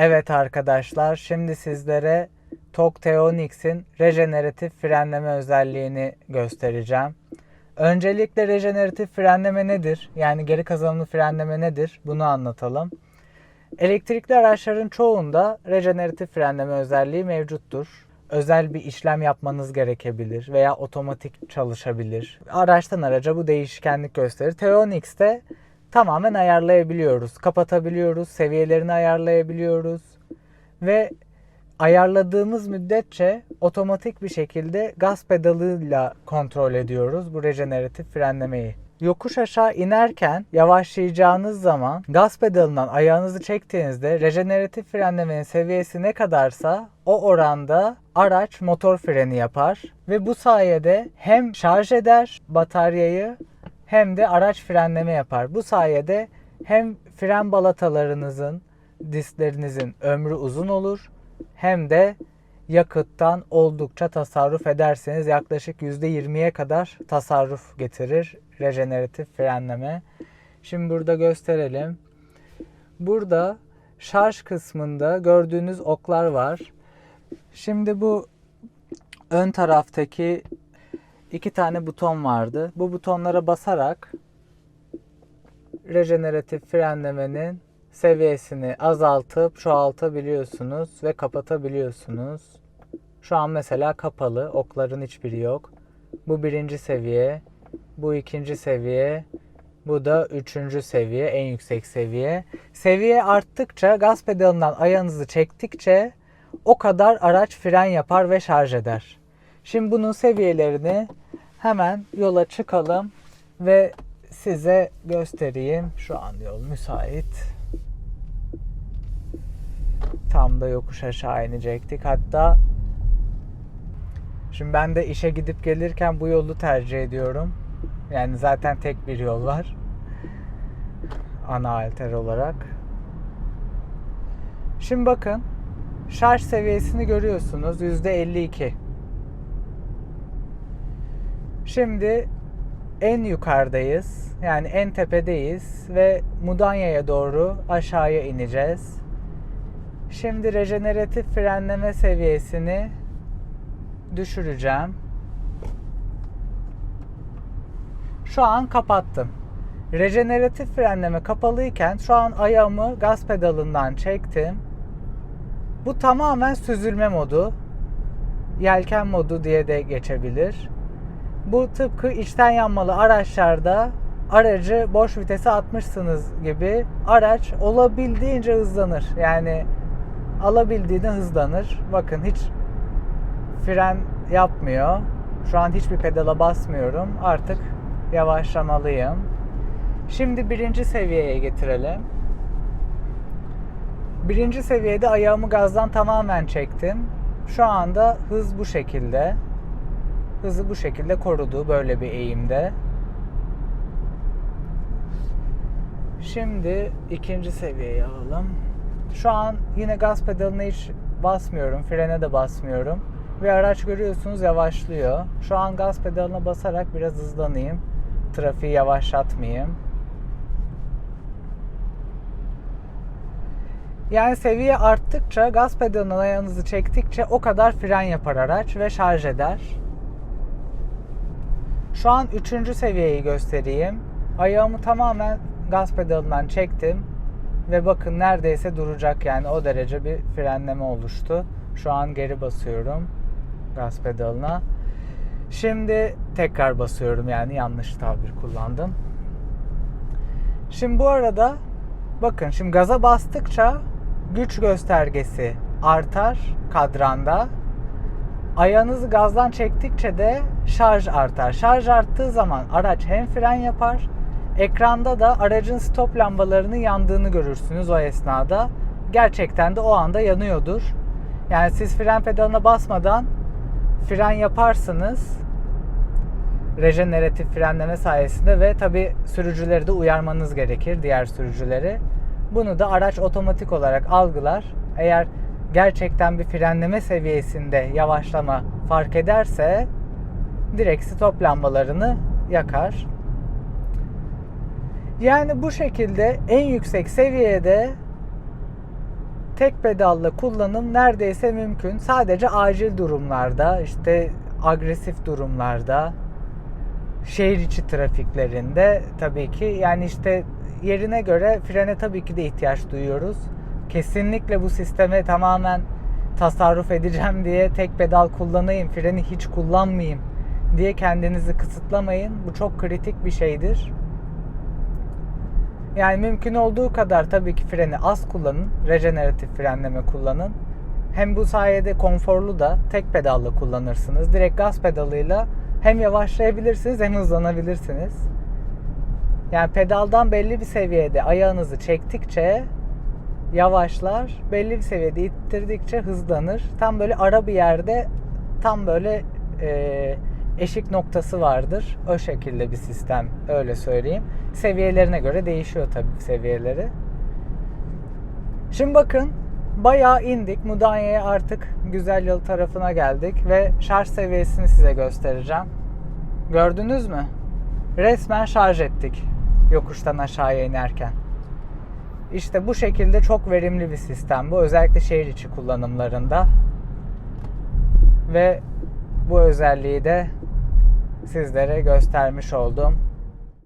Evet arkadaşlar, şimdi sizlere TOG Teonix'in rejeneratif frenleme özelliğini göstereceğim. Öncelikle rejeneratif frenleme nedir? Yani geri kazanımlı frenleme nedir? Bunu anlatalım. Elektrikli araçların çoğunda rejeneratif frenleme özelliği mevcuttur. Özel bir işlem yapmanız gerekebilir veya otomatik çalışabilir. Araçtan araca bu değişkenlik gösterir. Teonix'te tamamen ayarlayabiliyoruz. Kapatabiliyoruz, seviyelerini ayarlayabiliyoruz ve ayarladığımız müddetçe otomatik bir şekilde gaz pedalıyla kontrol ediyoruz bu rejeneratif frenlemeyi. Yokuş aşağı inerken yavaşlayacağınız zaman gaz pedalından ayağınızı çektiğinizde rejeneratif frenlemenin seviyesi ne kadarsa o oranda araç motor freni yapar ve bu sayede hem şarj eder bataryayı hem de araç frenleme yapar. Bu sayede hem fren balatalarınızın, disklerinizin ömrü uzun olur hem de yakıttan oldukça tasarruf ederseniz yaklaşık %20'ye kadar tasarruf getirir rejeneratif frenleme. Şimdi burada gösterelim. Burada şarj kısmında gördüğünüz oklar var. Şimdi bu ön taraftaki iki tane buton vardı. Bu butonlara basarak rejeneratif frenlemenin seviyesini azaltıp çoğaltabiliyorsunuz ve kapatabiliyorsunuz. Şu an mesela kapalı, okların hiçbiri yok. Bu birinci seviye, bu ikinci seviye, bu da üçüncü seviye, en yüksek seviye. Seviye arttıkça gaz pedalından ayağınızı çektikçe o kadar araç fren yapar ve şarj eder. Şimdi bunun seviyelerini hemen yola çıkalım ve size göstereyim. Şu an yol müsait. Tam da yokuş aşağı inecektik. Hatta şimdi ben de işe gidip gelirken bu yolu tercih ediyorum. Yani zaten tek bir yol var. Ana alter olarak. Şimdi bakın. Şarj seviyesini görüyorsunuz. %52. Şimdi en yukarıdayız. Yani en tepedeyiz ve Mudanya'ya doğru aşağıya ineceğiz. Şimdi rejeneratif frenleme seviyesini düşüreceğim. Şu an kapattım. Rejeneratif frenleme kapalıyken şu an ayağımı gaz pedalından çektim. Bu tamamen süzülme modu. Yelken modu diye de geçebilir. Bu tıpkı içten yanmalı araçlarda aracı boş vitese atmışsınız gibi araç olabildiğince hızlanır. Yani alabildiğine hızlanır. Bakın hiç fren yapmıyor. Şu an hiçbir pedala basmıyorum. Artık yavaşlamalıyım. Şimdi birinci seviyeye getirelim. Birinci seviyede ayağımı gazdan tamamen çektim. Şu anda hız bu şekilde. Hızı bu şekilde korudu böyle bir eğimde. Şimdi ikinci seviyeye alalım. Şu an yine gaz pedalına hiç basmıyorum. Frene de basmıyorum. Ve araç görüyorsunuz yavaşlıyor. Şu an gaz pedalına basarak biraz hızlanayım. Trafiği yavaşlatmayayım. Yani seviye arttıkça gaz pedalından ayağınızı çektikçe o kadar fren yapar araç ve şarj eder. Şu an üçüncü seviyeyi göstereyim. Ayağımı tamamen gaz pedalından çektim. Ve bakın neredeyse duracak yani o derece bir frenleme oluştu. Şu an geri basıyorum gaz pedalına. Şimdi tekrar basıyorum yani yanlış tabir kullandım. Şimdi bu arada bakın şimdi gaza bastıkça güç göstergesi artar kadranda. Ayağınızı gazdan çektikçe de şarj artar. Şarj arttığı zaman araç hem fren yapar Ekranda da aracın stop lambalarının yandığını görürsünüz o esnada. Gerçekten de o anda yanıyordur. Yani siz fren pedalına basmadan fren yaparsınız. Rejeneratif frenleme sayesinde ve tabi sürücüleri de uyarmanız gerekir diğer sürücüleri. Bunu da araç otomatik olarak algılar. Eğer gerçekten bir frenleme seviyesinde yavaşlama fark ederse direkt stop lambalarını yakar. Yani bu şekilde en yüksek seviyede tek pedalla kullanım neredeyse mümkün. Sadece acil durumlarda, işte agresif durumlarda, şehir içi trafiklerinde tabii ki yani işte yerine göre frene tabii ki de ihtiyaç duyuyoruz. Kesinlikle bu sisteme tamamen tasarruf edeceğim diye tek pedal kullanayım, freni hiç kullanmayayım diye kendinizi kısıtlamayın. Bu çok kritik bir şeydir. Yani mümkün olduğu kadar tabii ki freni az kullanın. Rejeneratif frenleme kullanın. Hem bu sayede konforlu da tek pedalla kullanırsınız. Direkt gaz pedalıyla hem yavaşlayabilirsiniz hem hızlanabilirsiniz. Yani pedaldan belli bir seviyede ayağınızı çektikçe yavaşlar, belli bir seviyede ittirdikçe hızlanır. Tam böyle ara bir yerde tam böyle e, eşik noktası vardır. O şekilde bir sistem öyle söyleyeyim. Seviyelerine göre değişiyor tabii seviyeleri. Şimdi bakın bayağı indik. Mudanya'ya artık güzel yol tarafına geldik ve şarj seviyesini size göstereceğim. Gördünüz mü? Resmen şarj ettik yokuştan aşağıya inerken. İşte bu şekilde çok verimli bir sistem bu. Özellikle şehir içi kullanımlarında. Ve bu özelliği de sizlere göstermiş oldum.